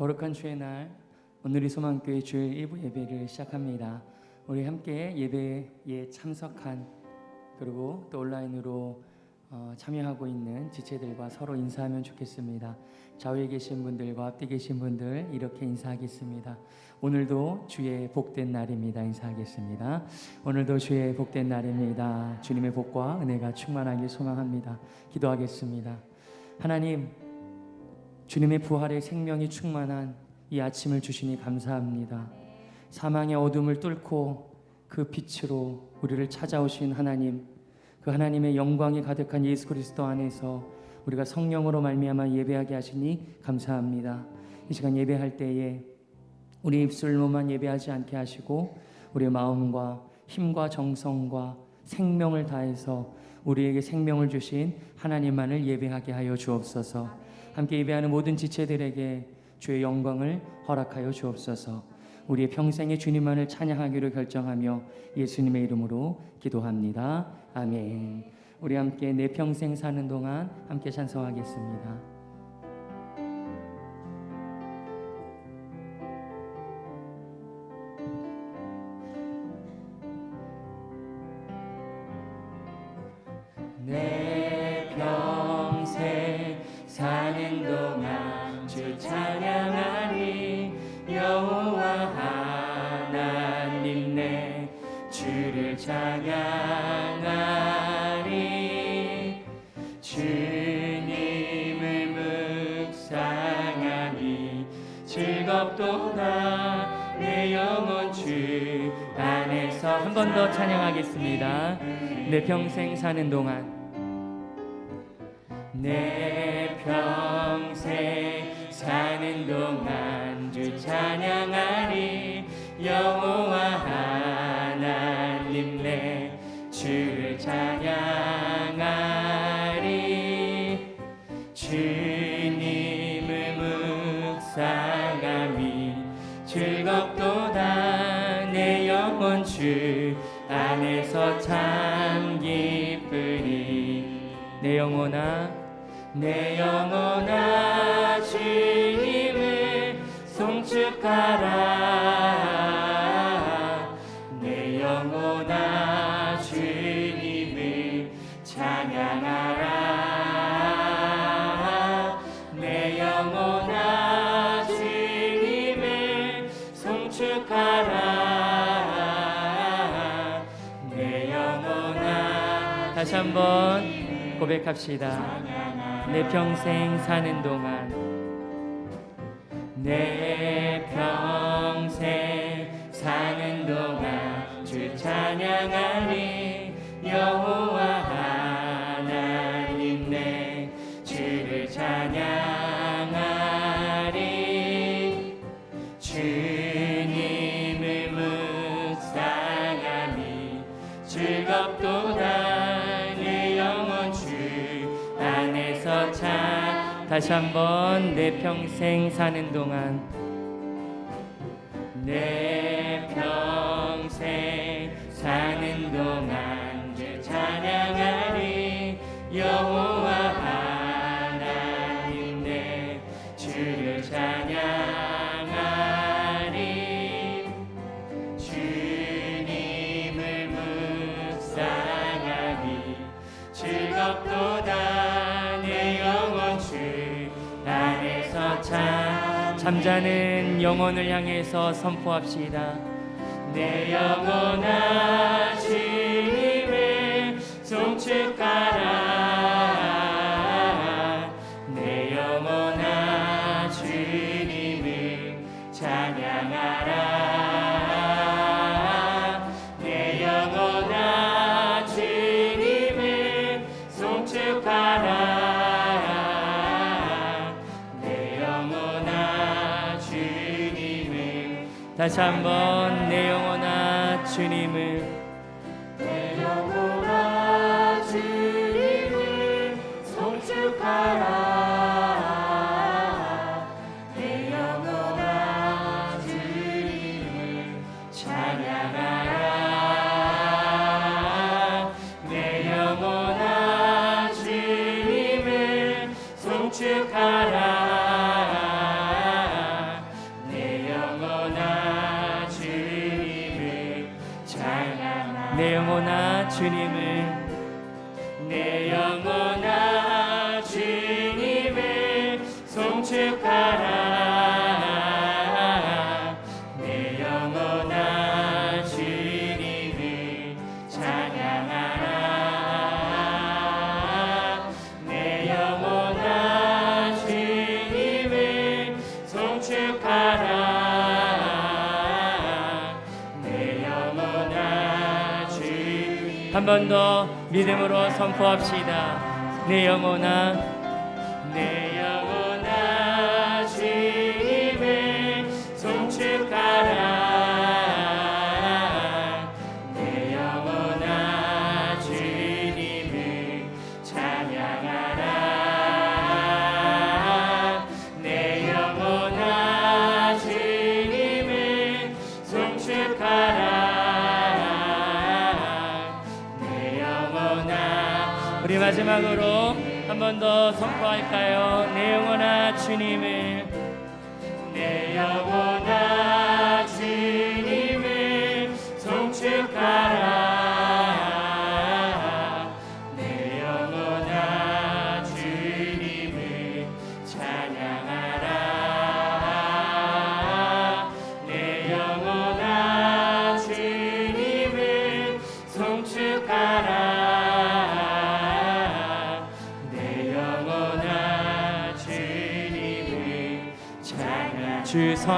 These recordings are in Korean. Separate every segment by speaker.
Speaker 1: 거룩한 주의 날 오늘이 소망교회 주일 일부 예배를 시작합니다. 우리 함께 예배에 참석한 그리고 또 온라인으로 어, 참여하고 있는 지체들과 서로 인사하면 좋겠습니다. 좌우에 계신 분들과 앞뒤 계신 분들 이렇게 인사하겠습니다. 오늘도 주의 복된 날입니다. 인사하겠습니다. 오늘도 주의 복된 날입니다. 주님의 복과 은혜가 충만하길 소망합니다. 기도하겠습니다. 하나님 주님의 부활의 생명이 충만한 이 아침을 주시니 감사합니다. 사망의 어둠을 뚫고 그 빛으로 우리를 찾아오신 하나님, 그 하나님의 영광이 가득한 예수 그리스도 안에서 우리가 성령으로 말미암아 예배하게 하시니 감사합니다. 이 시간 예배할 때에 우리 입술로만 예배하지 않게 하시고 우리의 마음과 힘과 정성과 생명을 다해서 우리에게 생명을 주신 하나님만을 예배하게 하여 주옵소서. 함께 예배하는 모든 지체들에게 주의 영광을 허락하여 주옵소서. 우리의 평생의 주님만을 찬양하기로 결정하며 예수님의 이름으로 기도합니다. 아멘. 우리 함께 내 평생 사는 동안 함께 찬송하겠습니다. 한 번 더 찬양하겠습니다. 내 평생 사는 동안. 내 평생 사는 동안 주 찬양하리. 여호와 하나님 내 주를 찬양하리. 주님을 묵상함이 즐겁도다 주 안에서 참 기쁘리 내 영혼아 내 영혼아 한번 고백합시다. 내 평생 사는 동안 내 평생 사는 동안 주 찬양하리 여호와 다시 한번 내 평생 사는 동안. 내 평생 사는 동안 주 찬양하리. 여호 참 잠자는 영혼을 향해서 선포합시다. 내 영혼아 주님을 송축하라 다시 한번 한 번 더 믿음으로 선포합시다. 내 영혼아 우리 마지막으로 한 번 더 선포할까요? 내 영혼아 주님을 내 영혼아 주님을 송축하라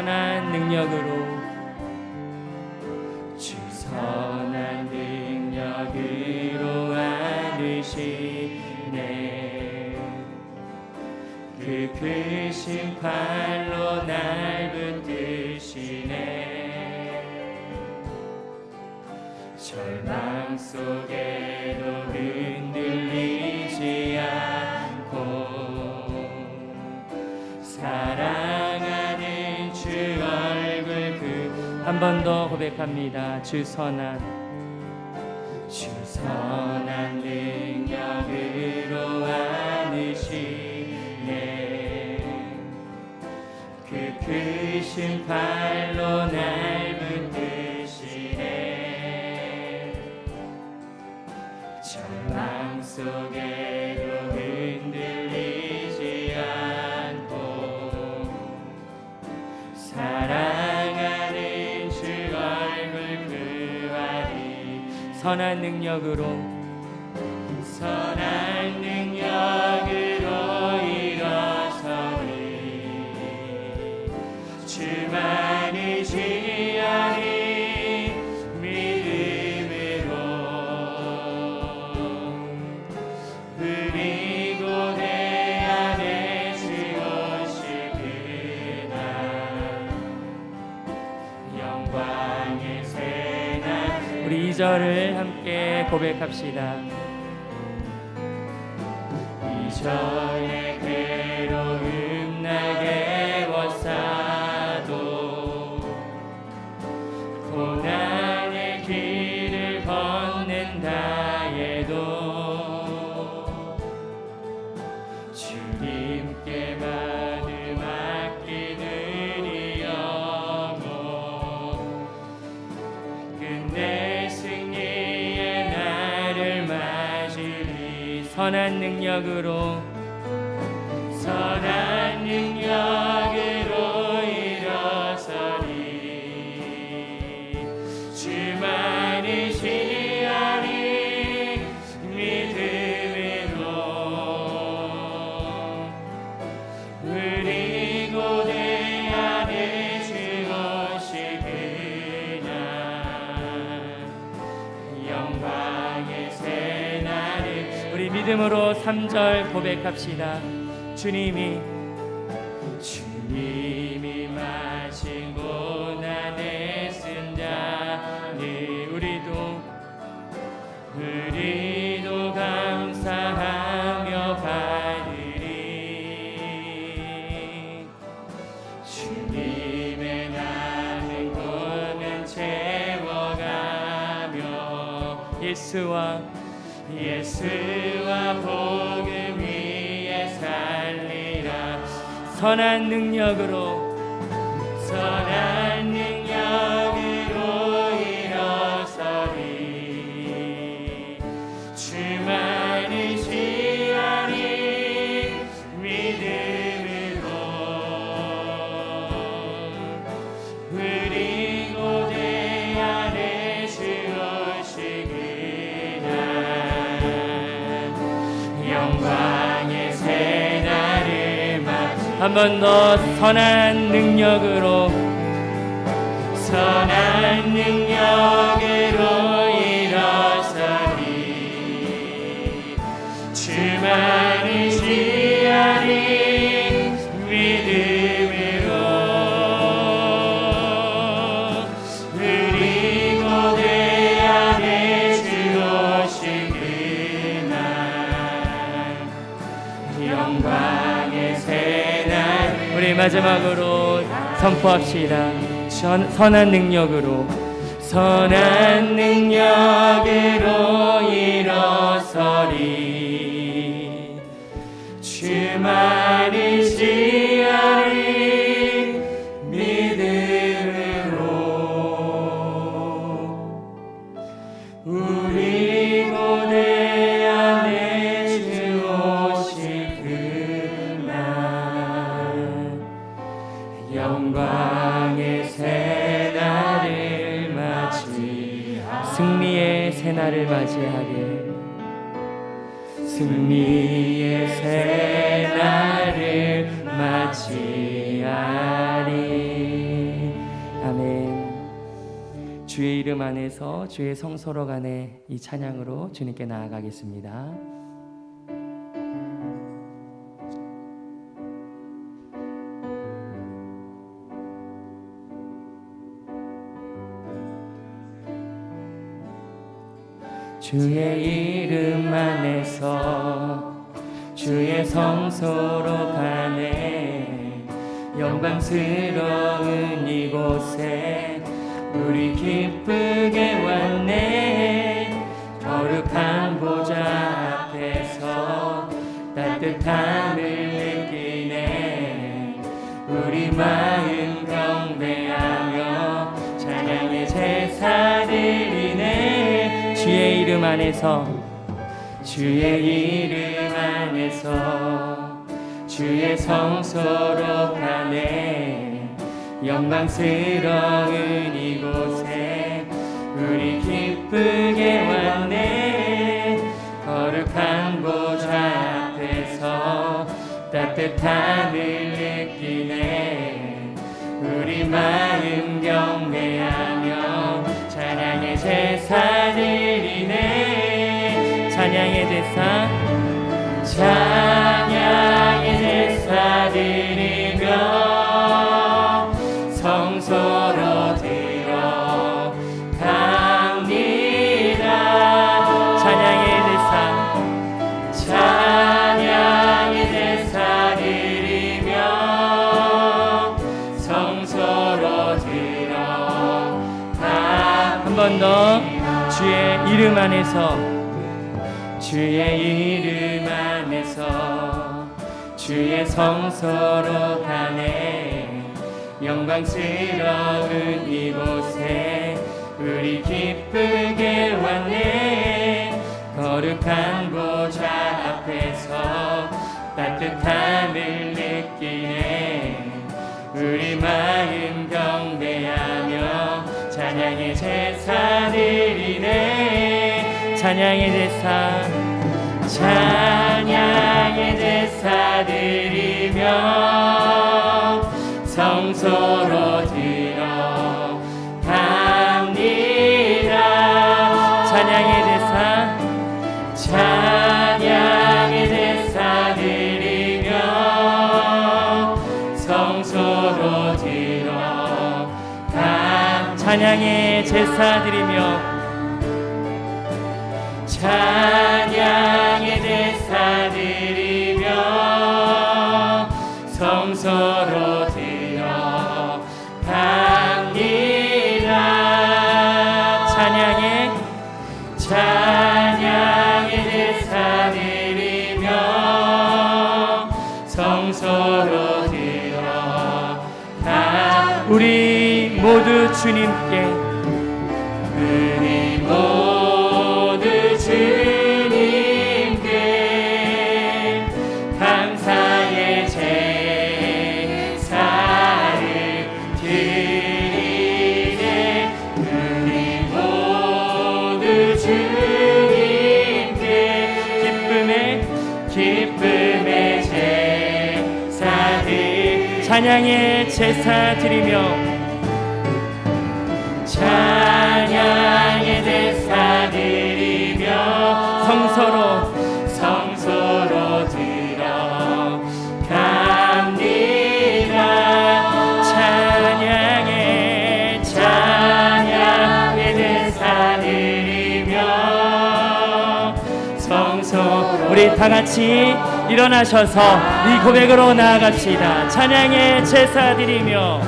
Speaker 1: 선한 능력으로. 주 선한 능력으로 안으시네. 그 크신 팔로 날 붙드시네. 절망 속 번 더 고백합니다. 주 선한 주 선한 능력으로 안으시네. 그 크신 팔로 날 선한 능력으로 고백합시다 능력으로 믿음으로 3절 고백합시다. 주님이 주님이 마신 고난에 쓴 자니 우리도 우리도 감사하며 받으리. 주님의 남은 고는 채워가며 예수와 예수 선한 능력으로 한 번 더 선한 능력으로 선한 능력으로 마지막으로 선포합시다. 선, 선한 능력으로 선한 능력으로 일어서리. 주만 새날을 맞이하게. 승리의 새날을 맞이하리. 아멘. 주의 이름 안에서 주의 성소로 간의 이 찬양으로 주님께 나아가겠습니다. 주의 이름 안에서 주의 성소로 가네. 영광스러운 이곳에 우리 기쁘 안에서 주의 이름 안에서 주의 성소로 가네. 영광스러운 이곳에 우리 기쁘게 왔네 거룩한 보좌 앞에서 따뜻함을 느끼네. 우리 마음 경배하며 찬양의 제사 찬양의 제사 드리며 성소로 들어갑니다. 찬양의 제사 찬양의 제사 드리며 성소로 들어가 한번 더 주의 이름 안에서 주의 이름 안에서 주의 성소로 가네. 영광스러운 이곳에 우리 기쁘게 왔네. 거룩한 보좌 앞에서 따뜻함을 느끼네. 우리 마음 경배하며 찬양의 제사 드리네. 찬양의 제사 찬양의 제사 드리며 성소로 들어갑니다. 찬양의 제사 찬양의 제사 드리며 성소로 들어가 찬양의 제사 드리며 찬 기쁨의 기쁨의 제사 드리네 찬양의 제사 드리며 같이 일어나셔서 이 고백으로 나아갑시다. 찬양의 제사 드리며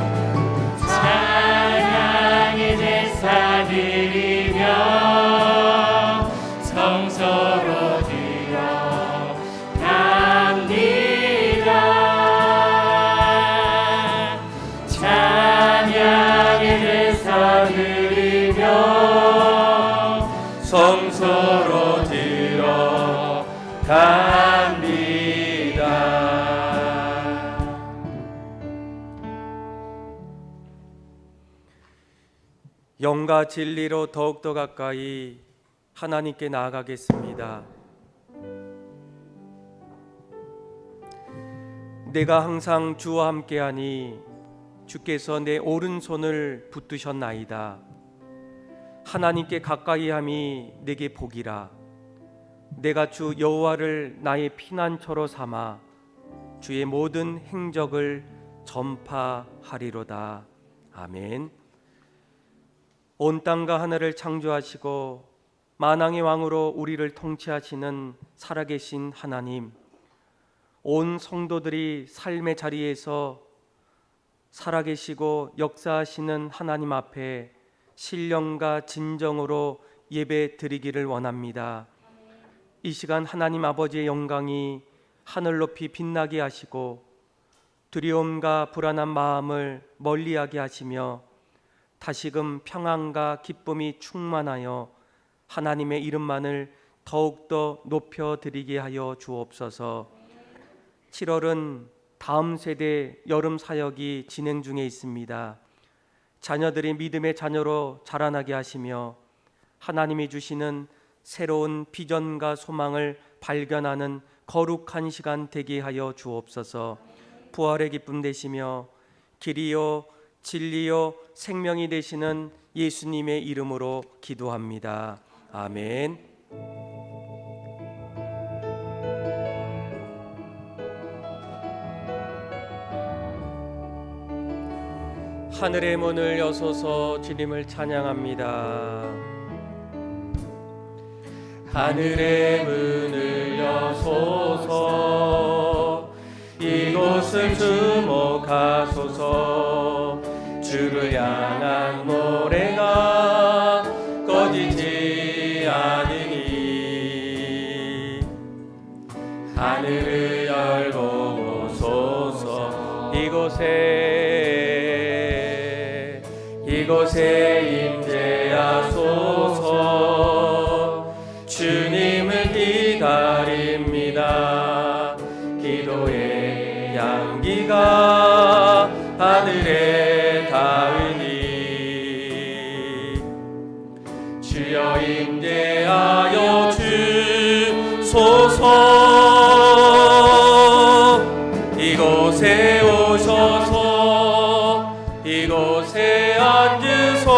Speaker 1: 찬양의 제사 드리며 성소로 들어 갑니다. 찬양의 제사 드리며
Speaker 2: 들어 갑니다. 영과 진리로 더욱더 가까이 하나님께 나아가겠습니다. 내가 항상 주와 함께하니 주께서 내 오른손을 붙드셨나이다. 하나님께 가까이함이 내게 복이라. 내가 주 여호와를 나의 피난처로 삼아 주의 모든 행적을 전파하리로다. 아멘. 온 땅과 하늘을 창조하시고 만왕의 왕으로 우리를 통치하시는 살아계신 하나님. 온 성도들이 삶의 자리에서 살아계시고 역사하시는 하나님 앞에 신령과 진정으로 예배 드리기를 원합니다. 이 시간 하나님 아버지의 영광이 하늘 높이 빛나게 하시고 두려움과 불안한 마음을 멀리하게 하시며 다시금 평안과 기쁨이 충만하여 하나님의 이름만을 더욱더 높여 드리게 하여 주옵소서. 7월은 다음 세대 여름 사역이 진행 중에 있습니다. 자녀들이 믿음의 자녀로 자라나게 하시며 하나님이 주시는 새로운 비전과 소망을 발견하는 거룩한 시간 되게 하여 주옵소서. 부활의 기쁨 되시며 길이요 진리요 생명이 되시는 예수님의 이름으로 기도합니다. 아멘. 하늘의 문을 여소서 주님을 찬양합니다. 하늘의 문을 여소서. 이곳을 주목하소서. 주를 향한 이곳에 앉으소서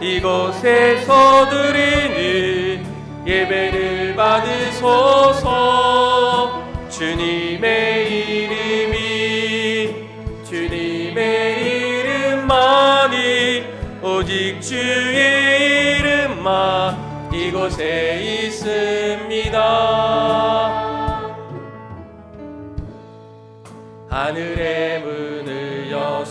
Speaker 2: 이곳에 서 드리는 예배를 받으소서 주님의 이름이 주님의 이름만이 오직 주의 이름만 이곳에 있습니다. 하늘의 문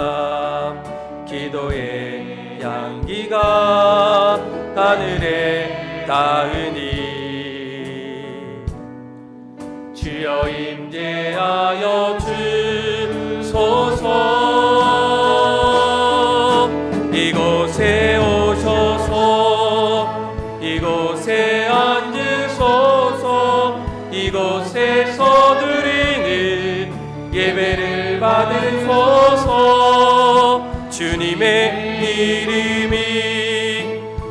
Speaker 2: 기다립니다 기도의 향기가 하늘에 닿으니. 주여 임재하여 주님의 이름이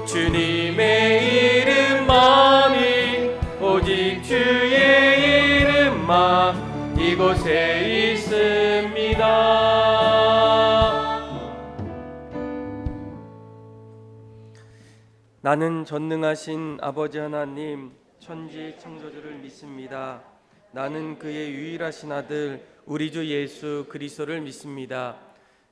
Speaker 2: 주님의 이름만이 오직 주의 이름만 이곳에 있습니다. 나는 전능하신 아버지 하나님 천지 창조주를 믿습니다. 나는 그의 유일하신 아들 우리 주 예수 그리스도를 믿습니다.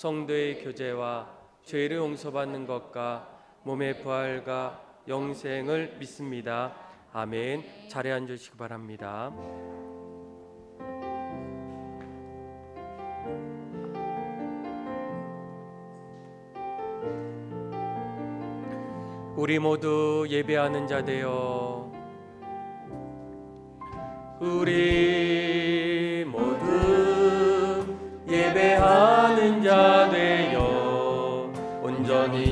Speaker 2: 성도의 교제와 죄를 용서받는 것과 몸의 부활과 영생을 믿습니다. 아멘. 자리에 앉으시기 바랍니다. 우리 모두 예배하는 자 되어 우리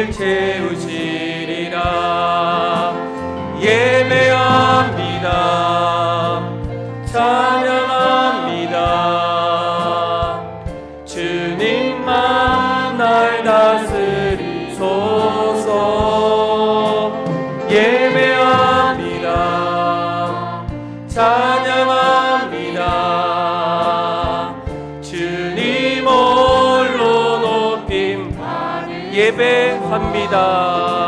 Speaker 2: 우릴 채우 예